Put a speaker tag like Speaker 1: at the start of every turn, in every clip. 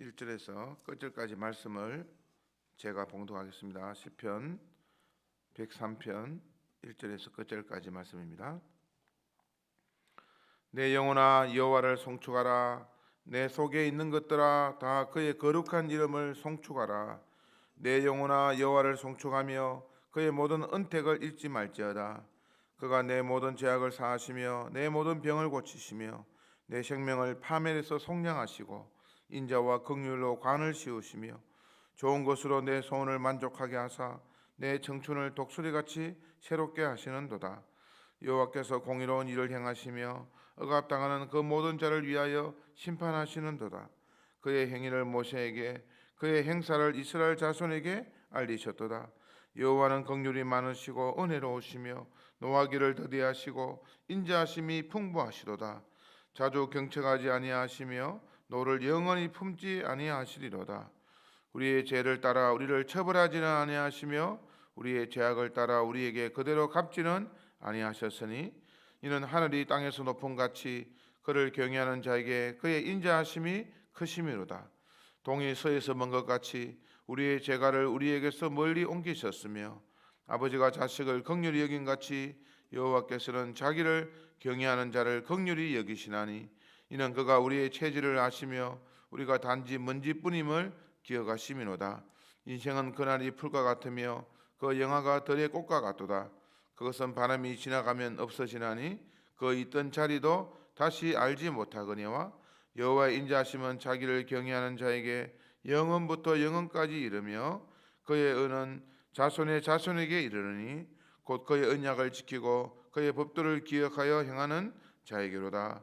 Speaker 1: 1절에서 끝절까지 말씀을 제가 봉독하겠습니다. 시편 103편 1절에서 끝절까지 말씀입니다. 내 영혼아 여호와를 송축하라 내 속에 있는 것들아 다 그의 거룩한 이름을 송축하라 내 영혼아 여호와를 송축하며 그의 모든 은택을 잊지 말지어다 그가 내 모든 죄악을 사하시며 내 모든 병을 고치시며 내 생명을 파멸에서 속량하시고 인자와 긍휼로 관을 씌우시며 좋은 것으로 내 소원을 만족하게 하사 내 청춘을 독수리같이 새롭게 하시는도다. 여호와께서 공의로운 일을 행하시며 억압당하는 그 모든 자를 위하여 심판하시는도다. 그의 행위를 모세에게 그의 행사를 이스라엘 자손에게 알리셨도다. 여호와는 긍휼이 많으시고 은혜로우시며 노하기를 더디하시고 인자하심이 풍부하시도다. 자주 경책하지 아니하시며 노를 영원히 품지 아니하시리로다. 우리의 죄를 따라 우리를 처벌하지는 아니하시며 우리의 죄악을 따라 우리에게 그대로 갚지는 아니하셨으니 이는 하늘이 땅에서 높은 같이 그를 경외하는 자에게 그의 인자하심이 크심이로다. 동이 서에서 먼 것 같이 우리의 죄가를 우리에게서 멀리 옮기셨으며 아버지가 자식을 극률히 여긴 같이 여호와께서는 자기를 경외하는 자를 극률히 여기시나니 이는 그가 우리의 체질을 아시며 우리가 단지 먼지뿐임을 기억하심이로다. 인생은 그날이 풀과 같으며 그 영화가 들의 꽃과 같도다. 그것은 바람이 지나가면 없어지나니 그 있던 자리도 다시 알지 못하거니와 여호와의 인자하심은 자기를 경외하는 자에게 영원부터 영원까지 이르며 그의 은은 자손의 자손에게 이르르니 곧 그의 언약을 지키고 그의 법도를 기억하여 행하는 자에게로다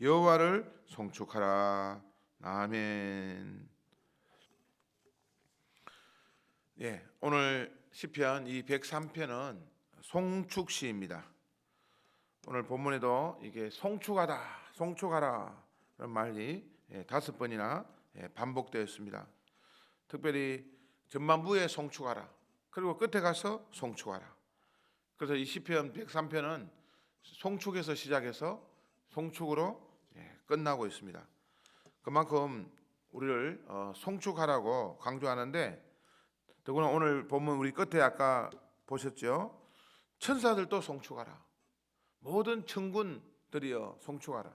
Speaker 1: 여호와를 송축하라 아멘. 예, 오늘 시편 이 103편은 송축 시입니다. 오늘 본문에도 이게 송축하다, 송축하라 그런 말이 예, 다섯 번이나 예, 반복되었습니다. 특별히 전반부에 송축하라, 그리고 끝에 가서 송축하라. 그래서 이 시편 103편은 송축에서 시작해서 송축으로 예, 끝나고 있습니다. 그만큼 우리를 어, 송축하라고 강조하는데 더구나 오늘 본문 우리 끝에 아까 보셨죠? 천사들도 송축하라. 모든 천군들이여 송축하라.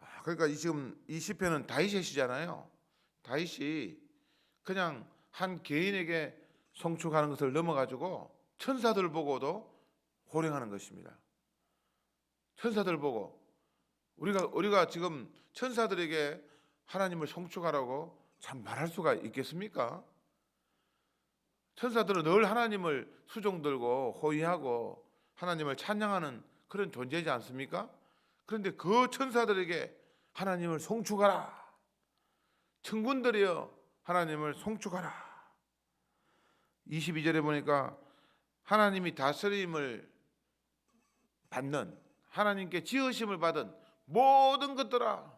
Speaker 1: 아, 그러니까 이 지금 이 시편은 다윗의 시잖아요. 다윗이 그냥 한 개인에게 송축하는 것을 넘어가지고 천사들 보고도 호령하는 것입니다. 천사들 보고 우리가 우리가 지금 천사들에게 하나님을 송축하라고 참 말할 수가 있겠습니까? 천사들은 늘 하나님을 수종 들고 호위하고 하나님을 찬양하는 그런 존재지 않습니까? 그런데 그 천사들에게 하나님을 송축하라. 천군들이여 하나님을 송축하라. 22절에 보니까 하나님이 다스림을 받는 하나님께 지으심을 받은 모든 것들아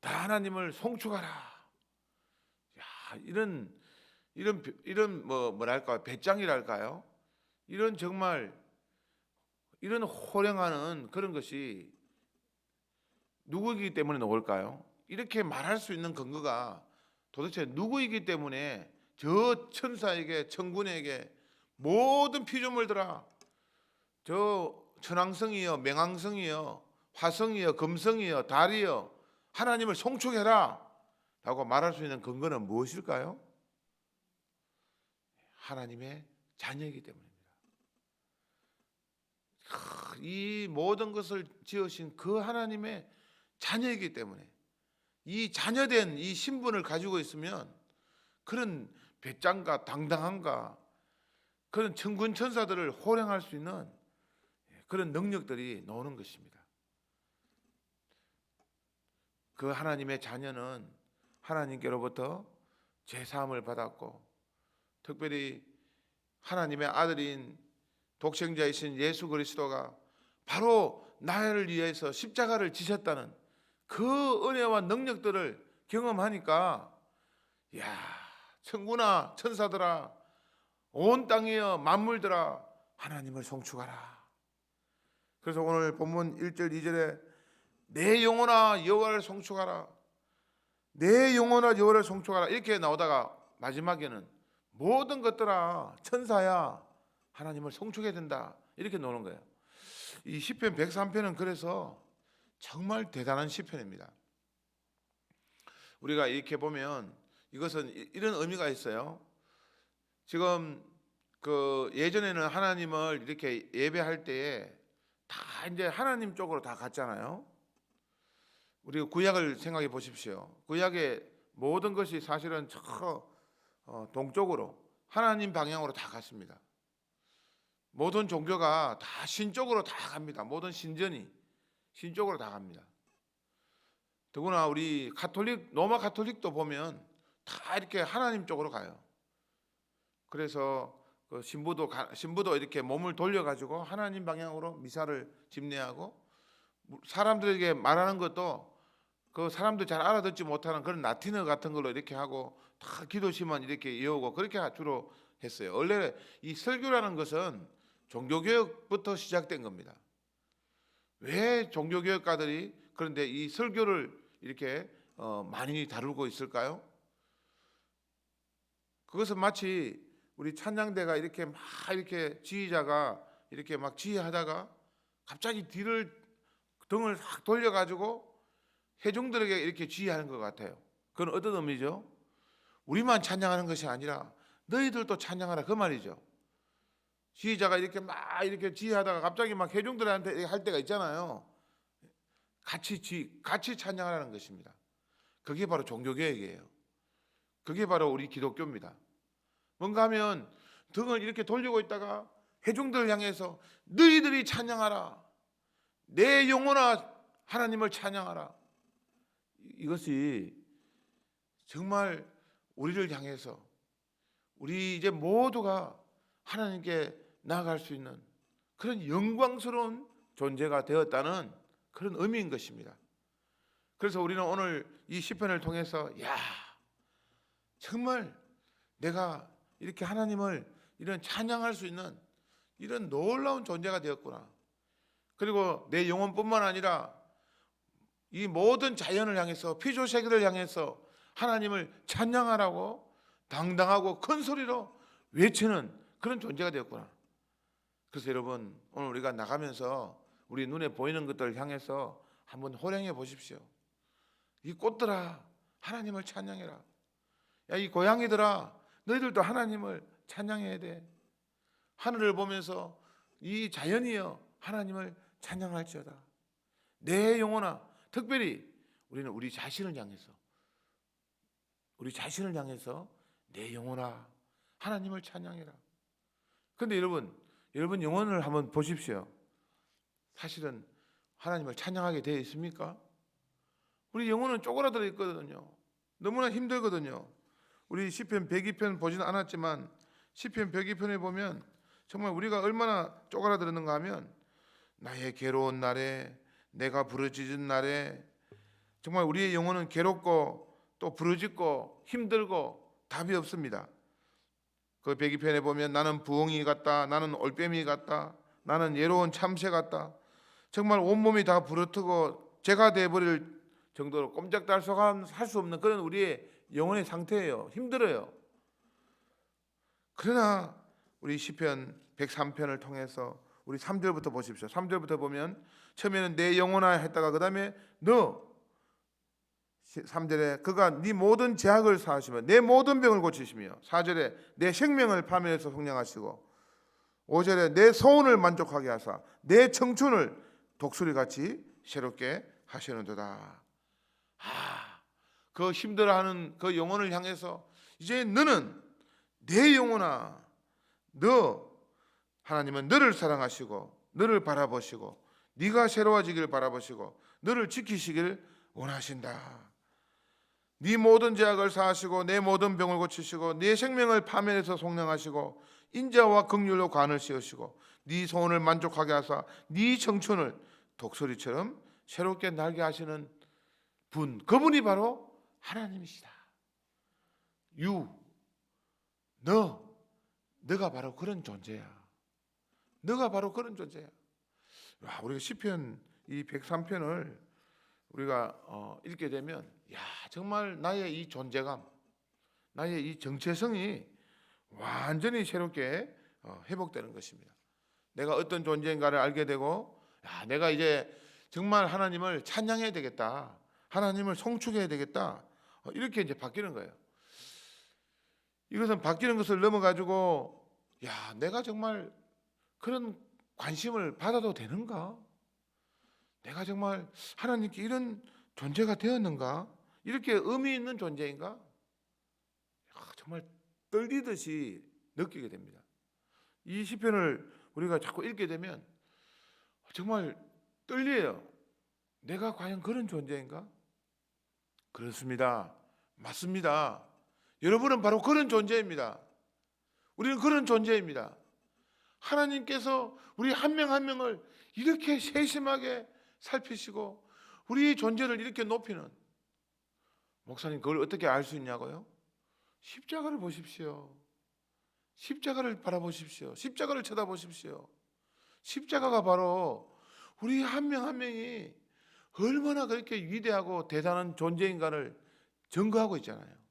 Speaker 1: 다 하나님을 송축하라. 야, 이런 이런 이런 뭐 뭐랄까 배짱이랄까요? 이런 정말 이런 호령하는 그런 것이 누구이기 때문에 나올까요? 이렇게 말할 수 있는 근거가 도대체 누구이기 때문에 저 천사에게 천군에게 모든 피조물들아 저 천왕성이여 맹왕성이여 화성이여 금성이여 달이여 하나님을 송축해라 라고 말할 수 있는 근거는 무엇일까요? 하나님의 자녀이기 때문입니다. 이 모든 것을 지으신 그 하나님의 자녀이기 때문에 이 자녀된 이 신분을 가지고 있으면 그런 배짱과 당당함과 그런 천군 천사들을 호령할 수 있는 그런 능력들이 나오는 것입니다. 그 하나님의 자녀는 하나님께로부터 제 사함을 받았고 특별히 하나님의 아들인 독생자이신 예수 그리스도가 바로 나를 위해서 십자가를 지셨다는 그 은혜와 능력들을 경험하니까 야 천구나 천사들아 온 땅이여 만물들아 하나님을 송축하라. 그래서 오늘 본문 1절 2절에 내 영혼아 여호와를 송축하라. 내 영혼아 여호와를 송축하라. 이렇게 나오다가 마지막에는 모든 것들아 천사야 하나님을 송축해야 된다. 이렇게 나오는 거예요. 이 시편 103편은 그래서 정말 대단한 시편입니다. 우리가 이렇게 보면 이것은 이- 이런 의미가 있어요. 지금 그 예전에는 하나님을 이렇게 예배할 때에 다 이제 하나님 쪽으로 다 갔잖아요. 우리 구약을 생각해 보십시오. 구약의 모든 것이 사실은 저 어, 동쪽으로 하나님 방향으로 다 갔습니다. 모든 종교가 다 신쪽으로 다 갑니다. 모든 신전이 신쪽으로 다 갑니다. 더구나 우리 가톨릭 로마 가톨릭도 보면 다 이렇게 하나님 쪽으로 가요. 그래서 그 신부도 가- 신부도 이렇게 몸을 돌려 가지고 하나님 방향으로 미사를 집례하고 사람들에게 말하는 것도 그 사람들 잘 알아듣지 못하는 그런 라틴어 같은 걸로 이렇게 하고 다 기도시만 이렇게 이어오고 그렇게 주로 했어요. 원래 이 설교라는 것은 종교교육부터 시작된 겁니다. 왜 종교교육가들이 그런데 이 설교를 이렇게 어, 많이 다루고 있을까요? 그것은 마치 우리 찬양대가 이렇게 막 이렇게 지휘자가 이렇게 막 지휘하다가 갑자기 뒤를 등을 확 돌려가지고 회중들에게 이렇게 지휘하는 것 같아요. 그건 어떤 의미죠? 우리만 찬양하는 것이 아니라 너희들도 찬양하라 그 말이죠. 지휘자가 이렇게 막 이렇게 지휘하다가 갑자기 막 회중들한테 할 때가 있잖아요. 같이 지 같이 찬양하라는 것입니다. 그게 바로 종교 교육이에요. 그게 바로 우리 기독교입니다. 뭔가 하면 등을 이렇게 돌리고 있다가 회중들을 향해서 너희들이 찬양하라. 내 영혼아 하나님을 찬양하라. 이것이 정말 우리를 향해서 우리 이제 모두가 하나님께 나아갈 수 있는 그런 영광스러운 존재가 되었다는 그런 의미인 것입니다. 그래서 우리는 오늘 이 시편을 통해서 야 정말 내가 이렇게 하나님을 이런 찬양할 수 있는 이런 놀라운 존재가 되었구나. 그리고 내 영혼뿐만 아니라 이 모든 자연을 향해서 피조 세계를 향해서 하나님을 찬양하라고 당당하고 큰 소리로 외치는 그런 존재가 되었구나. 그래서 여러분 오늘 우리가 나가면서 우리 눈에 보이는 것들을 향해서 한번 호령해 보십시오. 이 꽃들아 하나님을 찬양해라. 야 이 고양이들아 너희들도 하나님을 찬양해야 돼. 하늘을 보면서 이 자연이여 하나님을 찬양할지어다. 내 영혼아 특별히 우리는 우리 자신을 향해서 우리 자신을 향해서 내 영혼아 하나님을 찬양해라. 근데 여러분 여러분 영혼을 한번 보십시오. 사실은 하나님을 찬양하게 되어 있습니까? 우리 영혼은 쪼그라들어 있거든요. 너무나 힘들거든요. 우리 시편 102편 보지는 않았지만 시편 102편에 보면 정말 우리가 얼마나 쪼그라들었는가 하면 나의 괴로운 날에 내가 부르짖은 날에 정말 우리의 영혼은 괴롭고 또 부르짖고 힘들고 답이 없습니다. 그 102편에 보면 나는 부엉이 같다. 나는 올빼미 같다. 나는 예로운 참새 같다. 정말 온몸이 다 부르트고 제가 돼버릴 정도로 꼼짝달싹 할수 없는 그런 우리의 영혼의 상태예요. 힘들어요. 그러나 우리 시편 103편을 통해서 우리 3절부터 보십시오. 3절부터 보면 처음에는 내 영혼아 했다가 그다음에 너 3절에 그가 네 모든 제약을 사하시며 내 모든 병을 고치시며 4절에 내 생명을 파멸해서 속량하시고 5절에 내 소원을 만족하게 하사 내 청춘을 독수리 같이 새롭게 하시는도다. 아, 그 힘들어하는 그 영혼을 향해서 이제 너는 내 영혼아, 너 하나님은 너를 사랑하시고 너를 바라보시고 네가 새로워지기를 바라보시고 너를 지키시기를 원하신다. 네 모든 죄악을 사하시고 내 모든 병을 고치시고 네 생명을 파멸해서 속량하시고 인자와 긍휼로 관을 씌우시고 네 소원을 만족하게 하사 네 청춘을 독수리처럼 새롭게 날게 하시는 분 그분이 바로 하나님이시다. 유, 너, 너가 바로 그런 존재야. 너가 바로 그런 존재야. 와, 우리가 시편 이 103편을 우리가 어, 읽게 되면 야 정말 나의 이 존재감, 나의 이 정체성이 완전히 새롭게 어, 회복되는 것입니다. 내가 어떤 존재인가를 알게 되고 야 내가 이제 정말 하나님을 찬양해야 되겠다, 하나님을 송축해야 되겠다 어, 이렇게 이제 바뀌는 거예요. 이것은 바뀌는 것을 넘어 가지고 야 내가 정말 그런 관심을 받아도 되는가? 내가 정말 하나님께 이런 존재가 되었는가? 이렇게 의미 있는 존재인가? 야, 정말 떨리듯이 느끼게 됩니다. 이 시편을 우리가 자꾸 읽게 되면 정말 떨려요. 내가 과연 그런 존재인가? 그렇습니다. 맞습니다. 여러분은 바로 그런 존재입니다. 우리는 그런 존재입니다. 하나님께서 우리 한 명한 명을 이렇게 세심하게 살피시고 우리 존재를 이렇게 높이는 목사님 그걸 어떻게 알 수 있냐고요? 십자가를 보십시오. 십자가를 바라보십시오. 십자가를 쳐다보십시오. 십자가가 바로 우리 한 명한 명이 얼마나 그렇게 위대하고 대단한 존재인가를 증거하고 있잖아요.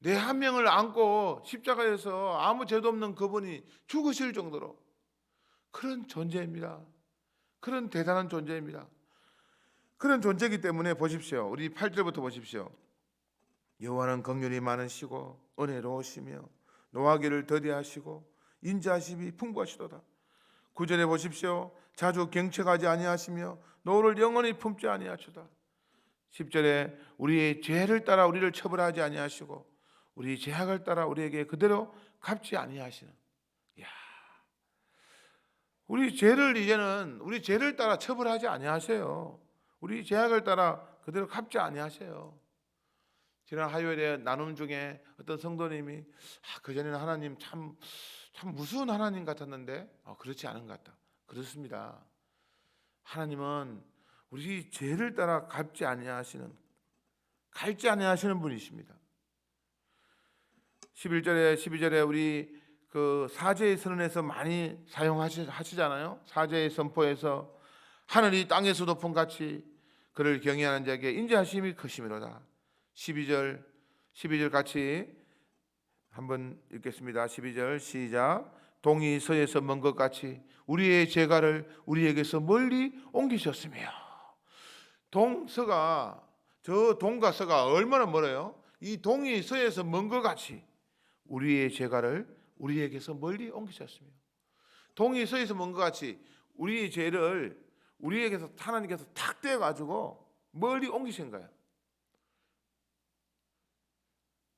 Speaker 1: 내 한 명을 안고 십자가에서 아무 죄도 없는 그분이 죽으실 정도로 그런 존재입니다. 그런 대단한 존재입니다. 그런 존재이기 때문에 보십시오. 우리 8절부터 보십시오. 여호와는 긍휼이 많으시고 은혜로우시며 노하기를 더디하시고 인자하심이 풍부하시도다. 9절에 보십시오. 자주 경책하지 아니하시며 노를 영원히 품지 아니하시다. 10절에 우리의 죄를 따라 우리를 처벌하지 아니하시고 우리 죄악을 따라 우리에게 그대로 갚지 아니하시는. 야. 우리 죄를 이제는 우리 죄를 따라 처벌하지 아니하세요. 우리 죄악을 따라 그대로 갚지 아니하세요. 지난 화요일에 나눔 중에 어떤 성도님이 아, 그 전에는 하나님 참, 참 무서운 하나님 같았는데 어, 그렇지 않은 것 같다. 그렇습니다. 하나님은 우리 죄를 따라 갚지 아니하시는 갈지 아니하시는 분이십니다. 11절에 12절에 우리 그 사제의 선언에서 많이 사용하시잖아요. 사제의 선포에서 하늘이 땅에서 높은 같이 그를 경외하는 자에게 인자하심이 크심이로다. 12절 12절 같이 한번 읽겠습니다. 12절 시작. 동이 서에서 먼 것 같이 우리의 죄가를 우리에게서 멀리 옮기셨으며 동서가 저 동과 서가 얼마나 멀어요? 이 동이 서에서 먼 것 같이 우리의 죄가를 우리에게서 멀리 옮기셨으며 동이 서에서 먼 것 같이 우리의 죄를 우리에게서 하나님께서 탁 떼어 가지고 멀리 옮기신 거예요.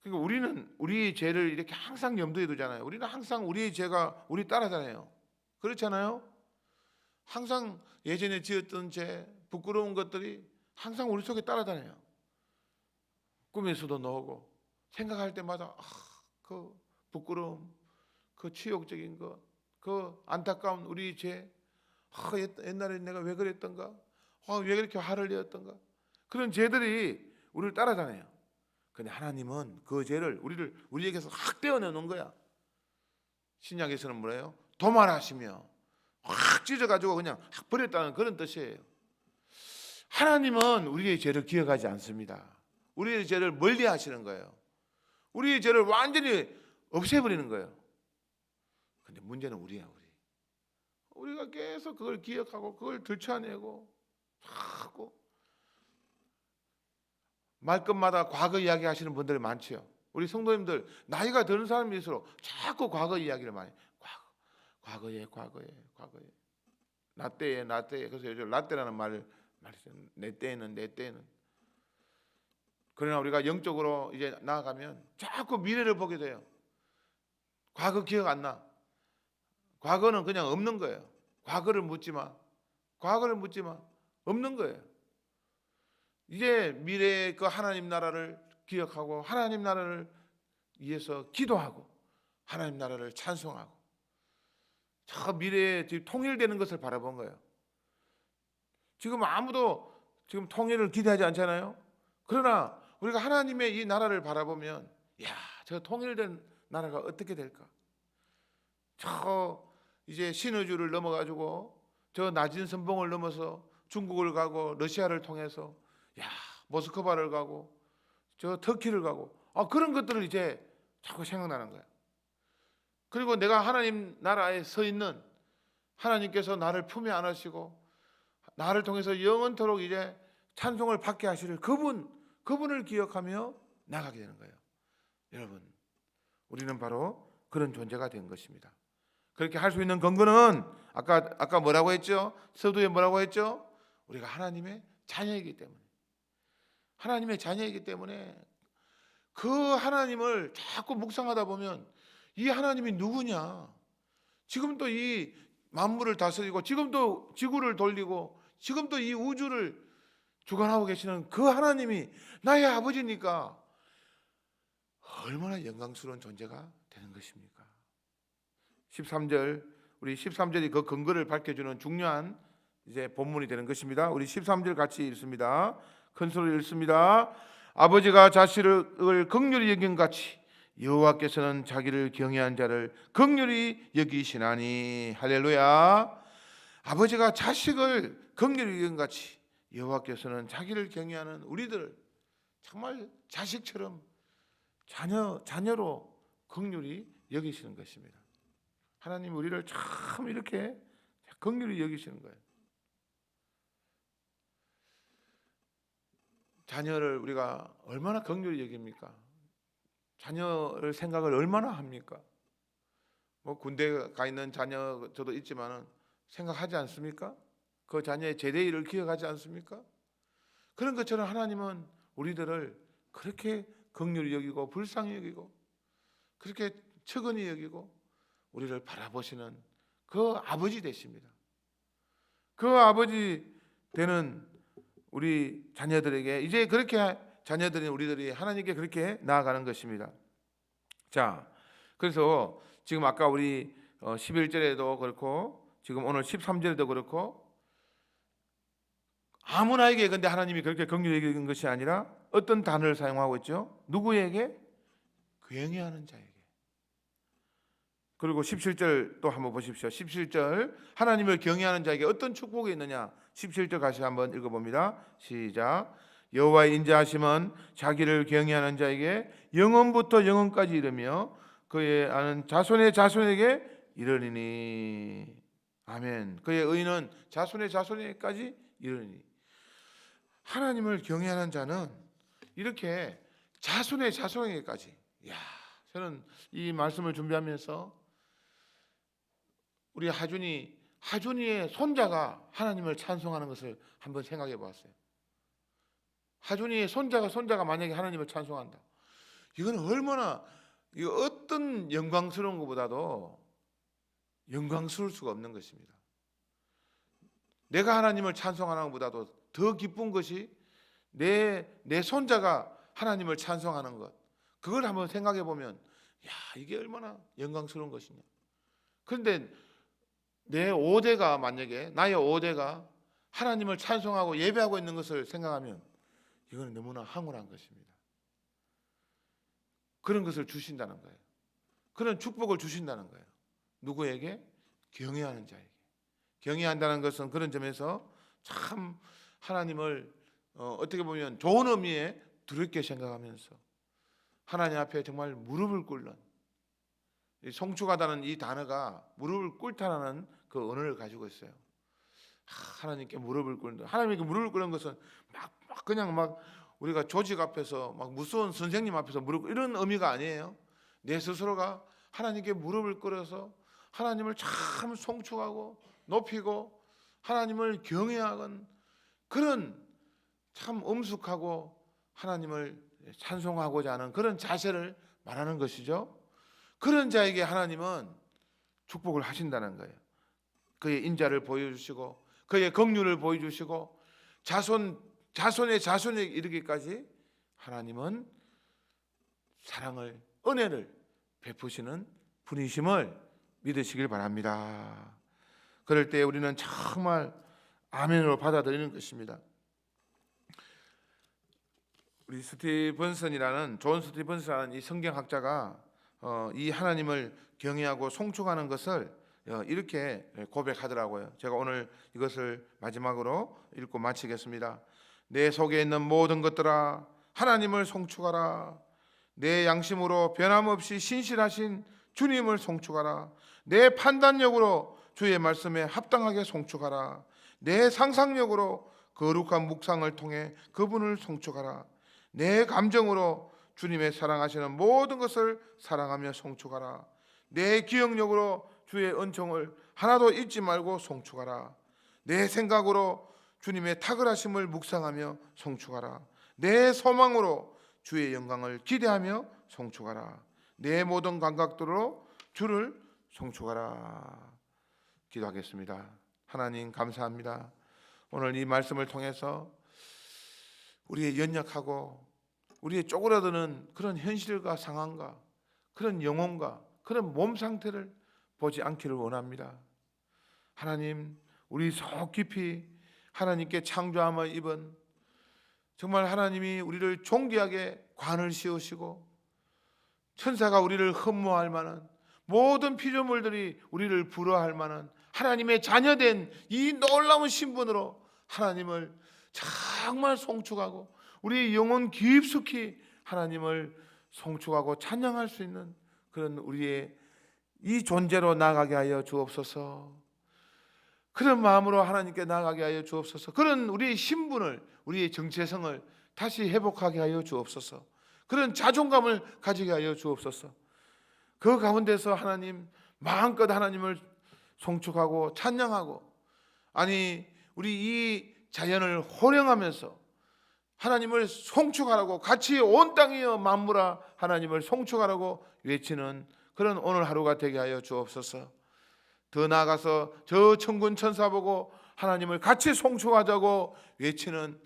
Speaker 1: 그러니까 우리는 우리의 죄를 이렇게 항상 염두에 두잖아요. 우리는 항상 우리의 죄가 우리 따라다녀요. 그렇잖아요. 항상 예전에 지었던 죄, 부끄러운 것들이 항상 우리 속에 따라다녀요. 꿈에서도 나오고 생각할 때마다 아, 그 부끄러움, 그 치욕적인 것, 그 안타까운 우리 죄, 아, 옛날에 내가 왜 그랬던가, 아, 왜 그렇게 화를 내었던가 그런 죄들이 우리를 따라다녀요. 근데 하나님은 그 죄를 우리를 우리에게서 확 떼어내는 거야. 신약에서는 뭐래요? 도말하시며 확 찢어 가지고 그냥 확 버렸다는 그런 뜻이에요. 하나님은 우리의 죄를 기억하지 않습니다. 우리의 죄를 멀리 하시는 거예요. 우리의 죄를 완전히 없애버리는 거예요. 근데 문제는 우리야, 우리. 우리가 계속 그걸 기억하고 그걸 들춰내고 하고 말끝마다 과거 이야기 하시는 분들이 많지요. 우리 성도님들 나이가 드는 사람일수록 자꾸 과거 이야기를 많이 과거, 과거에 과거에 과거에 나 때에 나 때에 그래서 요즘 라떼라는 말을 말했어요. 내 때에는 내 때에는 그러나 우리가 영적으로 이제 나아가면 자꾸 미래를 보게 돼요. 과거 기억 안 나. 과거는 그냥 없는 거예요. 과거를 묻지 마. 과거를 묻지 마. 없는 거예요. 이제 미래의 그 하나님 나라를 기억하고 하나님 나라를 위해서 기도하고 하나님 나라를 찬송하고 저 미래에 지금 통일되는 것을 바라본 거예요. 지금 아무도 지금 통일을 기대하지 않잖아요. 그러나 우리가 하나님의 이 나라를 바라보면 야, 저 통일된 나라가 어떻게 될까? 저 이제 신의주를 넘어 가지고 저 낮은 선봉을 넘어서 중국을 가고 러시아를 통해서 야, 모스크바를 가고 저 터키를 가고 아 그런 것들을 이제 자꾸 생각나는 거야. 그리고 내가 하나님 나라에 서 있는 하나님께서 나를 품에 안으시고 나를 통해서 영원토록 이제 찬송을 받게 하시를 그분 그분을 기억하며 나가게 되는 거예요. 여러분, 우리는 바로 그런 존재가 된 것입니다. 그렇게 할 수 있는 근거는 아까 아까 뭐라고 했죠? 서두에 뭐라고 했죠? 우리가 하나님의 자녀이기 때문에 하나님의 자녀이기 때문에 그 하나님을 자꾸 묵상하다 보면 이 하나님이 누구냐? 지금도 이 만물을 다스리고 지금도 지구를 돌리고 지금도 이 우주를 주관하고 계시는 그 하나님이 나의 아버지니까 얼마나 영광스러운 존재가 되는 것입니까? 13절 우리 13절이 그 근거를 밝혀주는 중요한 이제 본문이 되는 것입니다. 우리 13절 같이 읽습니다. 큰 소리로 읽습니다. 아버지가 자식을 극률히 여긴 같이 여호와께서는 자기를 경외한 자를 극률히 여기시나니 할렐루야. 아버지가 자식을 극률히 여긴 같이 여호와께서는 자기를 경외하는 우리들 정말 자식처럼 자녀 자녀로 극률히 여기시는 것입니다. 하나님 우리를 참 이렇게 극률히 여기시는 거예요. 자녀를 우리가 얼마나 극률히 여깁니까? 자녀를 생각을 얼마나 합니까? 뭐 군대 가 있는 자녀 저도 있지만은 생각하지 않습니까? 그 자녀의 제대 일을 기억하지 않습니까? 그런 것처럼 하나님은 우리들을 그렇게 극률히 여기고 불쌍히 여기고 그렇게 측은히 여기고 우리를 바라보시는 그 아버지 되십니다. 그 아버지 되는 우리 자녀들에게 이제 그렇게 자녀들인 우리들이 하나님께 그렇게 나아가는 것입니다. 자, 그래서 지금 아까 우리 11절에도 그렇고 지금 오늘 13절에도 그렇고 아무나에게 근데 하나님이 그렇게 여기는 것이 아니라 어떤 단어를 사용하고 있죠? 누구에게? 경외하는 자에게. 그리고 17절 또 한번 보십시오. 17절 하나님을 경외하는 자에게 어떤 축복이 있느냐? 17절 다시 한번 읽어 봅니다. 시작. 여호와의 인자하심은 자기를 경외하는 자에게 영원부터 영원까지 이르며 그의 아는 자손의 자손에게 이르리니 아멘. 그의 의는 자손의 자손에게까지 이르니 하나님을 경외하는 자는 이렇게 자손의 자손에게까지. 야, 저는 이 말씀을 준비하면서 우리 하준이 하준이의 손자가 하나님을 찬송하는 것을 한번 생각해 보았어요. 하준이의 손자가 손자가 만약에 하나님을 찬송한다. 이건 얼마나 이 어떤 영광스러운 것보다도 영광스러울 수가 없는 것입니다. 내가 하나님을 찬송하는 것보다도 더 기쁜 것이 내, 내 손자가 하나님을 찬송하는 것. 그걸 한번 생각해 보면, 야, 이게 얼마나 영광스러운 것이냐. 그런데 내 5대가 만약에, 나의 5대가 하나님을 찬송하고 예배하고 있는 것을 생각하면, 이거는 너무나 황홀한 것입니다. 그런 것을 주신다는 거예요. 그런 축복을 주신다는 거예요. 누구에게? 경외하는 자에게. 경외한다는 것은 그런 점에서 참 하나님을 어, 어떻게 보면 좋은 의미에 두렵게 생각하면서 하나님 앞에 정말 무릎을 꿇는 이 송축하다는 이 단어가 무릎을 꿇다라는 그 언어를 가지고 있어요. 하나님께 무릎을 꿇는 하나님께 무릎을 꿇는 것은 막, 막 그냥 막 우리가 조직 앞에서 막 무서운 선생님 앞에서 무릎 이런 의미가 아니에요. 내 스스로가 하나님께 무릎을 꿇어서 하나님을 참 송축하고 높이고 하나님을 경외하건 그런 참 엄숙하고 하나님을 찬송하고자 하는 그런 자세를 말하는 것이죠. 그런 자에게 하나님은 축복을 하신다는 거예요. 그의 인자를 보여주시고 그의 긍휼을 보여주시고 자손 자손의 자손에 이르기까지 하나님은 사랑을 은혜를 베푸시는 분이심을 믿으시길 바랍니다. 그럴 때 우리는 정말 아멘으로 받아들이는 것입니다. 우리 스티븐슨이라는 존 스티븐슨이라는 이 성경학자가 어, 이 하나님을 경외하고 송축하는 것을 어, 이렇게 고백하더라고요. 제가 오늘 이것을 마지막으로 읽고 마치겠습니다. 내 속에 있는 모든 것들아 하나님을 송축하라. 내 양심으로 변함없이 신실하신 주님을 송축하라. 내 판단력으로 주의 말씀에 합당하게 송축하라. 내 상상력으로 거룩한 묵상을 통해 그분을 송축하라. 내 감정으로 주님의 사랑하시는 모든 것을 사랑하며 송축하라. 내 기억력으로 주의 은총을 하나도 잊지 말고 송축하라. 내 생각으로 주님의 탁월하심을 묵상하며 송축하라. 내 소망으로 주의 영광을 기대하며 송축하라. 내 모든 감각들로 주를 송축하라. 기도하겠습니다. 하나님 감사합니다. 오늘 이 말씀을 통해서 우리의 연약하고 우리의 쪼그라드는 그런 현실과 상황과 그런 영혼과 그런 몸 상태를 보지 않기를 원합니다. 하나님, 우리 속 깊이 하나님께 창조함을 입은 정말 하나님이 우리를 존귀하게 관을 씌우시고 천사가 우리를 흠모할 만한 모든 피조물들이 우리를 부러워할 만한 하나님의 자녀된 이 놀라운 신분으로 하나님을 정말 송축하고 우리 영혼 깊숙이 하나님을 송축하고 찬양할 수 있는 그런 우리의 이 존재로 나가게 하여 주옵소서. 그런 마음으로 하나님께 나가게 하여 주옵소서. 그런 우리의 신분을 우리의 정체성을 다시 회복하게 하여 주옵소서. 그런 자존감을 가지게 하여 주옵소서. 그 가운데서 하나님 마음껏 하나님을 송축하고 찬양하고 아니 우리 이 자연을 호령하면서 하나님을 송축하라고 같이 온 땅이여 만물아 하나님을 송축하라고 외치는 그런 오늘 하루가 되게 하여 주옵소서. 더 나아가서 저 천군 천사 보고 하나님을 같이 송축하자고 외치는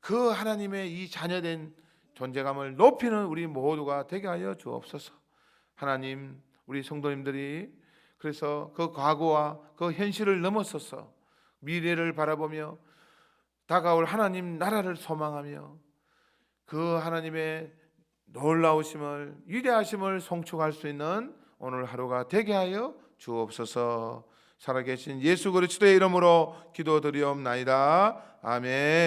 Speaker 1: 그 하나님의 이 자녀된 존재감을 높이는 우리 모두가 되게 하여 주옵소서. 하나님, 우리 성도님들이 그래서 그 과거와 그 현실을 넘어서서 미래를 바라보며 다가올 하나님 나라를 소망하며 그 하나님의 놀라우심을 위대하심을 송축할 수 있는 오늘 하루가 되게 하여 주옵소서. 살아계신 예수 그리스도의 이름으로 기도드리옵나이다. 아멘.